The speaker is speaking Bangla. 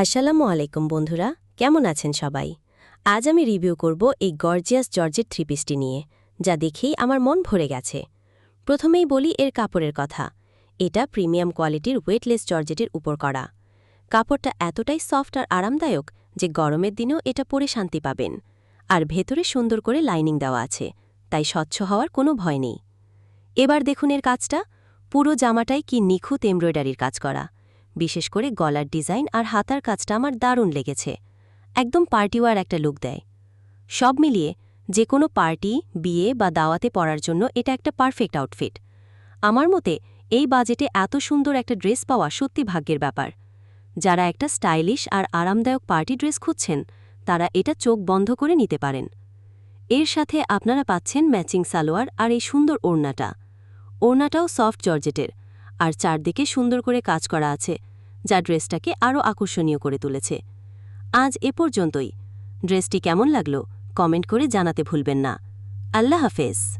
আসসালামু আলাইকুম বন্ধুরা, কেমন আছেন সবাই? আজ আমি রিভিউ করব এই গর্জিয়াস জর্জেট থ্রি পিসটি নিয়ে, যা দেখেই আমার মন ভরে গেছে। প্রথমেই বলি এর কাপড়ের কথা। এটা প্রিমিয়াম কোয়ালিটির ওয়েটলেস জর্জেটের উপর করা। কাপড়টা এতটাই সফট আর আরামদায়ক যে গরমের দিনেও এটা পরে শান্তি পাবেন। আর ভেতরে সুন্দর করে লাইনিং দেওয়া আছে, তাই স্বচ্ছ হওয়ার কোনো ভয় নেই। এবার দেখুন এর কাজটা। পুরো জামাটাই কি নিখুঁত এমব্রয়ডারির কাজ করা। বিশেষ করে গলার ডিজাইন আর হাতার কাজটা আমার দারুণ লেগেছে। একদম পার্টিওয়ার একটা লুক দেয়। সব মিলিয়ে যে কোনো পার্টি, বিয়ে বা দাওয়াতে পরার জন্য এটা একটা পারফেক্ট আউটফিট। আমার মতে এই বাজেটে এত সুন্দর একটা ড্রেস পাওয়া সত্যি ভাগ্যের ব্যাপার। যারা একটা স্টাইলিশ আর আরামদায়ক পার্টি ড্রেস খুঁজছেন, তারা এটা চোখ বন্ধ করে নিতে পারেন। এর সাথে আপনারা পাচ্ছেন ম্যাচিং সালোয়ার আর এই সুন্দর ওড়নাটা। ওড়নাটাও সফট জর্জেটের। আর চারদিকে সুন্দর করে কাজ করা আছে, যা ড্রেসটাকে আরও আকর্ষণীয় করে তুলেছে। আজ এ পর্যন্তই। ড্রেসটি কেমন লাগল, কমেন্ট করে জানাতে ভুলবেন না। আল্লাহ হাফেজ।